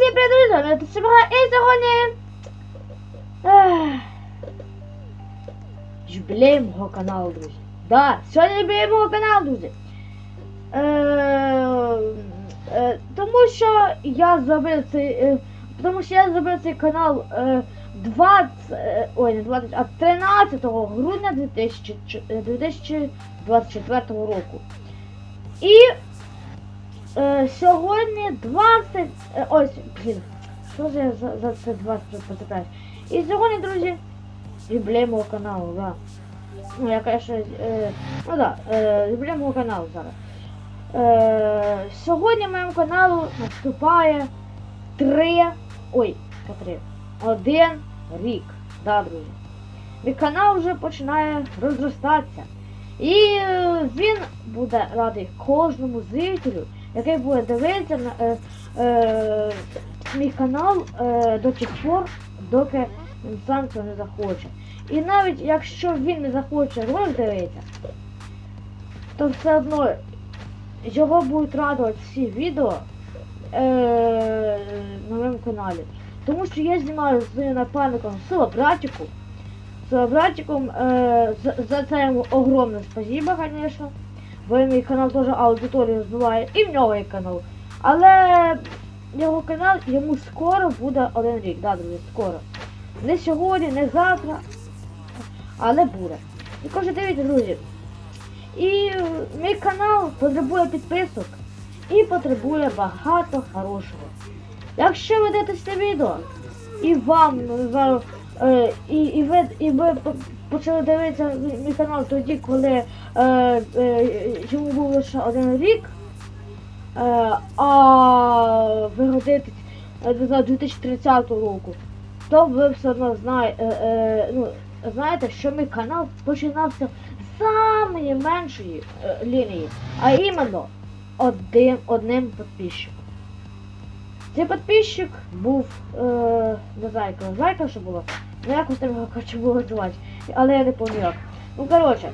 всім привіт! Це Сімага і сьогодні... Юбілей мого каналу, друзі. Да, сьогодні юбілей мого каналу, друзі. Е, е, тому що я зробив цей... Е, тому що я зробив цей канал е, 20... е, Ой, не 20, а 13 грудня 2000, е, 2024 року. І Е, сьогодні 20. Е, ось, блін. Що ж я за, за це 20 поцепляюсь? І сьогодні, друзі, юбілей мого каналу, да. Ну, я, конечно, е, ну да, е, юбілей мого каналу зараз. Е, сьогодні моєму каналу наступає 3. Ой, три. Один рік. Да, друзі. Мій канал вже починає розростатися. І е, він буде радий кожному зрителю, який буде дивитися на е, е, мій канал е, до тих пор, доки він сам цього не захоче. І навіть якщо він не захоче ролик дивитися, то все одно його будуть радувати всі відео е, на моєму каналі. Тому що я знімаю з своїм напарником Братику. З е, за, за це йому огромне спасибо, звісно. Бо мій канал теж аудиторію збиває, і в нього є канал. Але його канал йому скоро буде один рік, да, друзі, скоро. Не сьогодні, не завтра, але буде. І каже, дивіться, друзі. І мій канал потребує підписок і потребує багато хорошого. Якщо ви дивитесь це відео і вам Е, і, і ви, і ви почали дивитися мій- канал тоді, коли е, е, йому був лише один рік, е, а ви годитесь е, до 2030 року, то ви все одно знає, е, е, ну, знаєте, що мій канал починався з самої меншої е, лінії, а іменно один, одним підписчиком. Цей підписчик був, е, не знаю, яка зайка, що було. Ну якось там його коротше було звати. Але я не пам'ятаю. Ну коротше.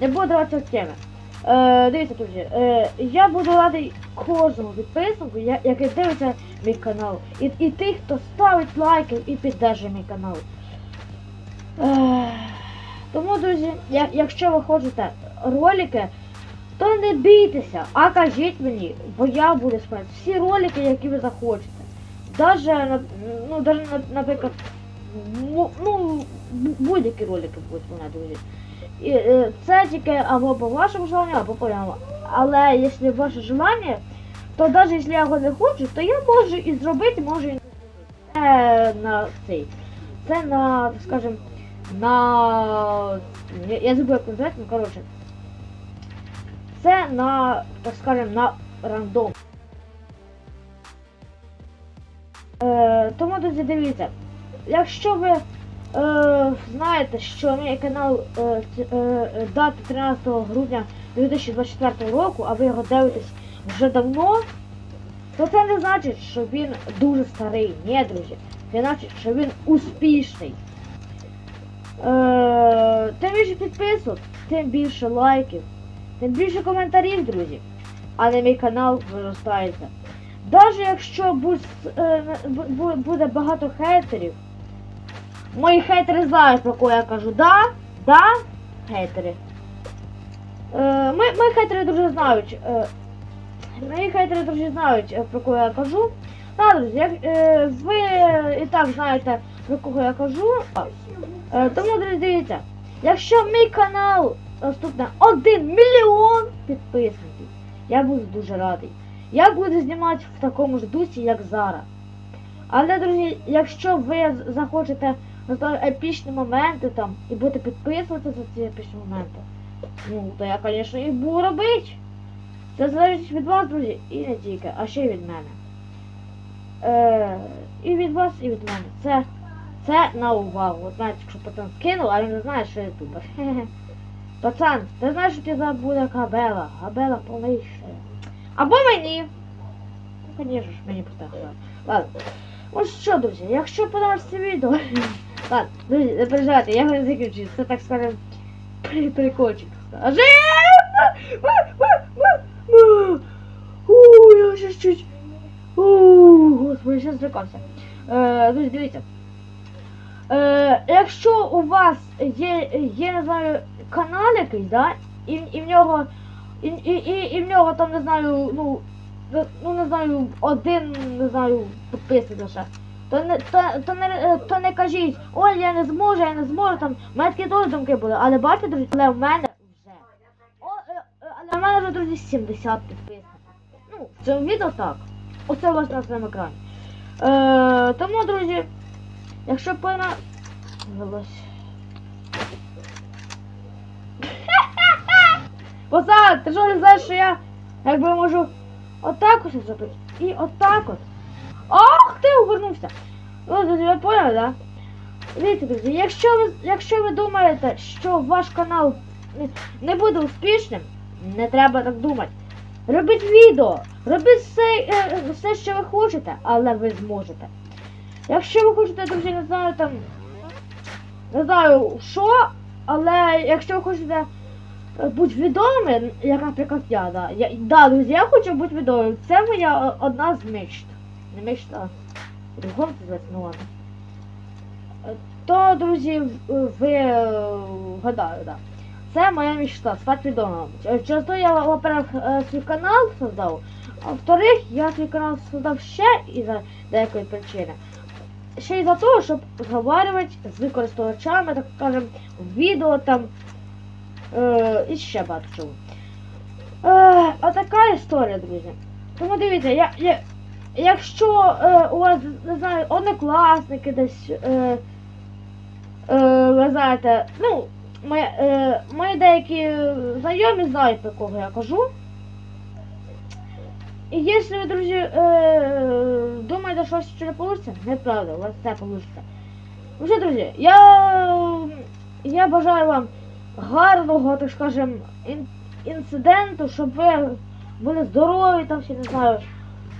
Не буду даватися в теми. Е, дивіться, друзі, е, я буду радий кожному підписнику, я- який дивиться мій канал. І, і тих, хто ставить лайки і піддержує мій канал. Е, тому, друзі, я, якщо ви хочете ролики, то не бійтеся, а кажіть мені, бо я буду спати всі ролики, які ви захочете. Даже, ну, даже, наприклад, ну, бу- будь-які ролики будуть мене, друзі. І, е, це тільки або по вашому желанню, або по моєму. Але якщо ваше желання, то навіть якщо я його не хочу, то я можу і зробити, можу і не зробити. Це на цей. Це на, скажімо, на. Я, я забув як назвати, ну коротше. Це на, так скажем, на рандом. Е, тому, друзі, дивіться, якщо ви знаєте, що мій канал е, е, дати 13 грудня 2024 року, а ви його дивитесь вже давно, то це не значить, що він дуже старий. Ні, друзі. Це значить, що він успішний. Е, тим більше підписок, тим більше лайків, тим більше коментарів, друзі. А на мій канал виростається. Даже якщо е, буде багато хейтерів, мої хейтери знають, про кого я кажу. Да? Да? Хейтери. Е, ми, мої хейтери дуже знають. Е, мої хейтери дуже знають, е, про кого я кажу. Так, друзі, як, е, ви і так знаєте, про кого я кажу. Е, тому, друзі, дивіться, якщо мій канал наступне 1 мільйон підписників, я буду дуже радий. Я буду знімати в такому ж дусі, як зараз. Але, друзі, якщо ви захочете на той епічні моменти там і будете підписуватися за ці епічні моменти, ну, то я, звісно, і буду робити. Це залежить від вас, друзі, і не тільки, а ще й від мене. Е, і від вас, і від мене. Це, це на увагу. От знаєте, якщо пацан скинув, а він не знає, що я ютубер. Пацан, ти знаєш, що тебе буде Габела? Габела повніше. Або мені. Ну, звісно ж, мені просто. Ладно. Ось що, друзі, якщо подобається відео. Ладно, друзі, не переживайте, я його не закінчу. Це так скажем. Прикольчик. Скажи! У, я ще чуть. У, бо я ще злякався. Е, друзі, дивіться. Е, якщо у вас є, є, не знаю, канал якийсь, да, і, і в нього, і, і, і, і в нього там, не знаю, ну, ну не знаю, один, не знаю, підписник лише. То не, то, то, не, е, то не кажіть, ой, я не зможу, я не зможу, там, в мене такі теж думки були, але бачите, друзі, але в мене вже. О, е, е, але в мене вже, друзі, 70 підписників. Ну, в цьому відео так. Оце у вас на своєму екрані. Е, тому, друзі, якщо пона... Вилазь. Посад, ти що не знаєш, що я якби можу отак ось зробити. І отак от. Ах, ти увернувся. Ну, ви поняли, да? Дивіться, друзі, якщо ви, якщо ви думаєте, що ваш канал не, буде успішним, не треба так думати. Робіть відео, робіть все, е, все, що ви хочете, але ви зможете. Якщо ви хочете, друзі, не знаю там. Не знаю що, але якщо ви хочете е, бути відомим, як, наприклад, я, да. Я, да, друзі, я хочу бути відомим. Це моя одна з мечт. Не мечт, а другом це ну ладно. Е, То, друзі, ви е, вгадаю, да. Це моя мечта, стати відомим. Ч- Через то я, во-первых, е, свій канал создав, а во-вторых, я свій канал создав ще із за деякої причини. Ще й за того, щоб розмовляти з користувачами, так скажем, відео там е, і ще багато. Е, а така історія, друзі. Тому дивіться, я, я, якщо е, у вас, не знаю, однокласники десь, е, е, ви знаєте, ну, мої, е, мої деякі знайомі знають, про кого я кажу. І якщо ви, друзі, е, думаєте, що щось не вийде, неправда, у вас все вийде. Ну що, друзі, я, я бажаю вам гарного, так скажем, ін, інциденту, щоб ви були здорові, там ще не знаю,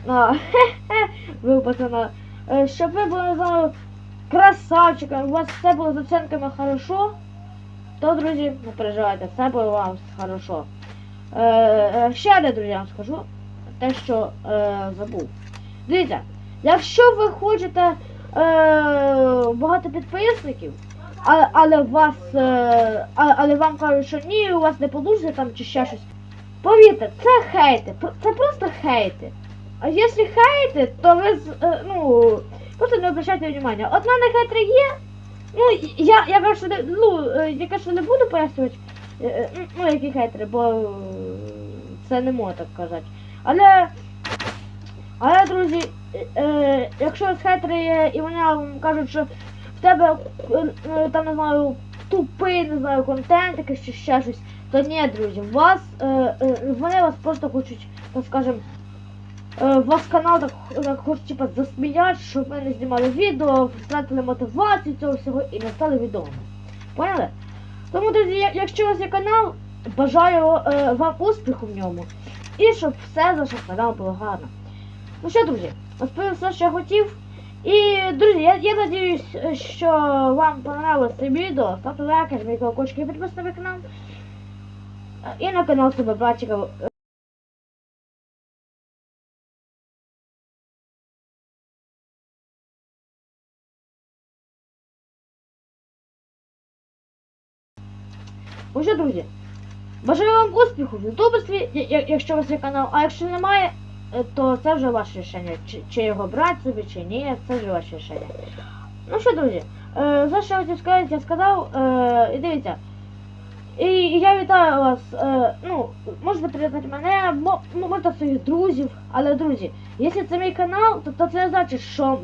на ви пацана, Е, щоб ви були, не знаю, красавчиками, у вас все було з оцінками хорошо, то, друзі, не переживайте, все буде у вас хорошо. Е, е, ще одне, друзі, вам скажу, те, що забув. Дивіться, якщо ви хочете багато підписників, а, але вас, е, але вам кажуть, що ні, у вас не вийде там чи ще щось. Повірте, це хейти, це просто хейти. А якщо хейти, то ви е, ну, просто не обращайте внимання. От в мене хейтери є. Ну, я, я кажу, не, ну, е, я кажу, не буду пояснювати, е, е, ну, які хейтери, бо це не можна так казати. Але, але, друзі, якщо хейтери є, і вони вам кажуть, що в тебе там, не знаю, тупий, не знаю, контент, якийсь чи ще щось, то ні, друзі, вас, вони вас просто хочуть, так скажем, е, вас канал так, так хочуть типа засміяти, щоб ми не знімали відео, втратили мотивацію цього всього і не стали відомими. Поняли? Тому, друзі, якщо у вас є канал, бажаю е, вам успіху в ньому. І щоб все за ваш канал було гарно. Ну що, друзі, розповів все, що я хотів. І, друзі, я, я надіюсь, що вам понравилось це відео. Ставте лайки, жміть колокольчики і підписуйтесь на канал. І на канал себе братчика. Що, друзі, бажаю вам успіху в ютуберстві, якщо у вас є канал, а якщо немає, е, то це вже ваше рішення. Чи, його брати собі, чи ні, це вже ваше рішення. Ну що, друзі, е, за що я хотів сказати, я сказав, е, і дивіться. І я вітаю вас. Ну, можете привітати мене, мо- мо- можете своїх друзів, але друзі, якщо це мій канал, то, то це не значить, що,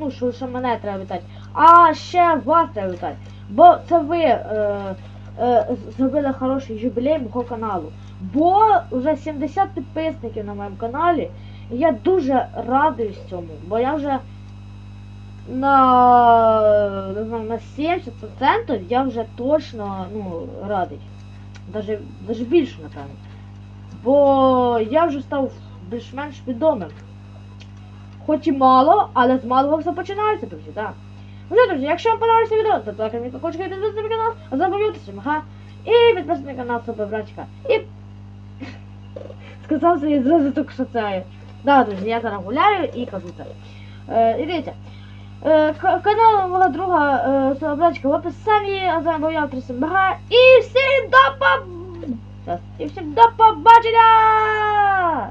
ну, що, мене треба вітати, а ще вас треба вітати. Бо це ви е, зробили хороший юбілей мого каналу. Бо вже 70 підписників на моєму каналі. І я дуже радуюсь цьому, бо я вже на, не знаю, на 70% я вже точно ну, радий. Даже, даже більше, напевно. Бо я вже став більш-менш відомим. Хоч і мало, але з малого все починається, друзі, так. Ну що, друзі, якщо вам подобається відео, то лайкайте мій колокольчик і підписуйтесь на канал, а запам'ятайте, ага. І підписуйтесь на канал Супер Братчика. І сказав собі зразу тільки що це. Да, друзі, я зараз гуляю і кажу це. Е, і дивіться. Е, канал мого друга е, Солобрачка в описанні, а з вами був МБГ. І всім до поб... Щас. І всім до побачення!